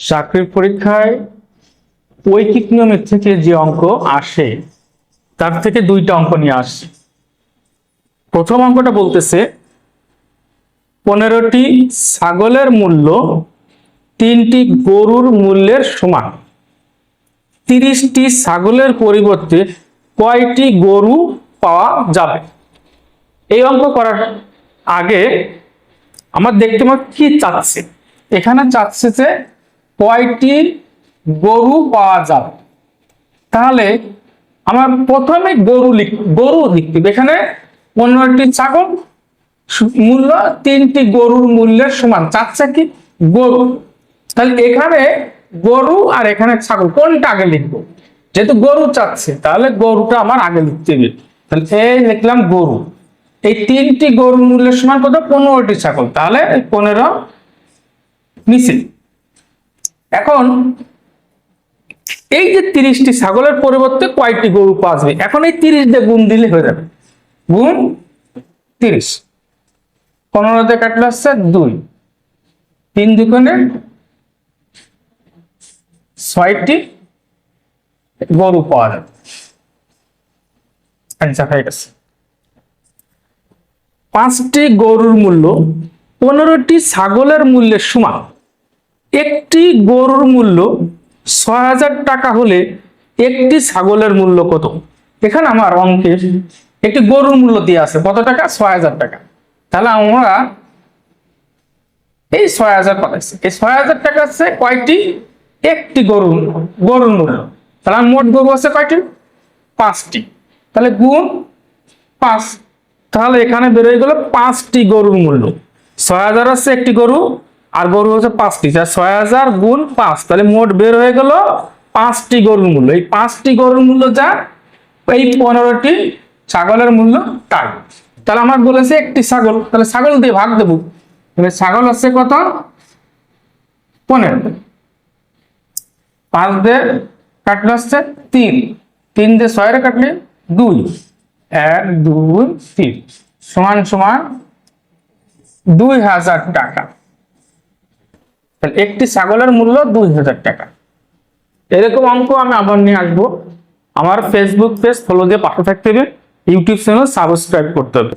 চাকরির পরীক্ষায় ঐকিক নিয়মের থেকে যে অঙ্ক আসে, তার থেকে দুইটা অঙ্ক নিয়ে আসছে প্রথম অঙ্কটা বলতেছে, পনেরোটি ছাগলের মূল্য তিনটি গরুর মূল্যের সমান। তিরিশটি ছাগলের পরিবর্তে কয়টি গরু পাওয়া যাবে? এই অঙ্ক করার আগে আমার দেখতে পাবো কি চাচ্ছে? এখানে চাচ্ছে যে কয়টি গরু পাওয়া যাবে? তাহলে আমার প্রথমে গরু লিখ, গরু লিখতে। এখানে পনেরোটি ছাগল মূল্য তিনটি গরুর মূল্যের সমান। চাচ্ছে কি? গরু। তাহলে এখানে গরু আর এখানে ছাগল, কোনটা আগে লিখব? যেহেতু গরু চাচ্ছে, তাহলে গরুটা আমার আগে লিখতে হবে। তাহলে এই লিখলাম গরু। এই তিনটি গরুর মূল্যের সমান কত? পনেরোটি ছাগল। তাহলে পনেরো নিচে এখন এই যে তিরিশটি ছাগলের পরিবর্তে কয়টি গরু পাওয়া যাবে? এখন এই তিরিশ দিয়ে গুণ দিলে হয়ে যাবে। গুণ তিরিশ। পনেরো দিয়ে কাটলে হচ্ছে দুই। তিন দুগুণে ছয়টি গরু পাওয়া যাবে। আচ্ছা পাঁচটি গরুর মূল্য পনেরোটি ছাগলের মূল্যের সমান। একটি গরুর মূল্য ছয় হাজার টাকা হলে একটি ছাগলের মূল্য কত? এখানে আমার অঙ্কে একটি গরুর মূল্য দিয়ে আছে। কত টাকা? ছয় হাজার টাকা। তাহলে আমরা এই ছয় হাজার পাঠাচ্ছি এই ছয় হাজার টাকা আছে কয়টি? একটি গরু গরুর মূল্য। তাহলে মোট গরু আছে কয়টি? পাঁচটি। তাহলে গুণ পাঁচ। তাহলে এখানে বেরোয় গেল পাঁচটি গরুর মূল্য। ছয় হাজার আছে একটি গরু আর গরু হচ্ছে পাঁচটি। ছয় হাজার গুণ পাঁচ, তাহলে মোট বের হয়ে গেল পাঁচটি গরুর মূল্য। এই পাঁচটি গরুর মূল্য যা, এই পনেরোটি ছাগলের মূল্য তাই তাহলে আমার বলেছে একটি ছাগল, তাহলে ছাগল দিয়ে ভাগ দেবো। তাহলে ছাগল হচ্ছে কত? পনেরো। পাঁচ দিয়ে কাটলে হচ্ছে তিন। তিন দিয়ে ছয়ের কাটলে দুই। এক, দুই, তিন। সমান সমান দুই হাজার টাকা। তাহলে একটি ছাগলের মূল্য দুই হাজার টাকা। এরকম অঙ্ক আমি আবার নিয়ে আসব। আমার ফেসবুক পেজ ফলো দিয়ে পাশে থাকতে হবে। ইউটিউব চ্যানেল সাবস্ক্রাইব করতে হবে।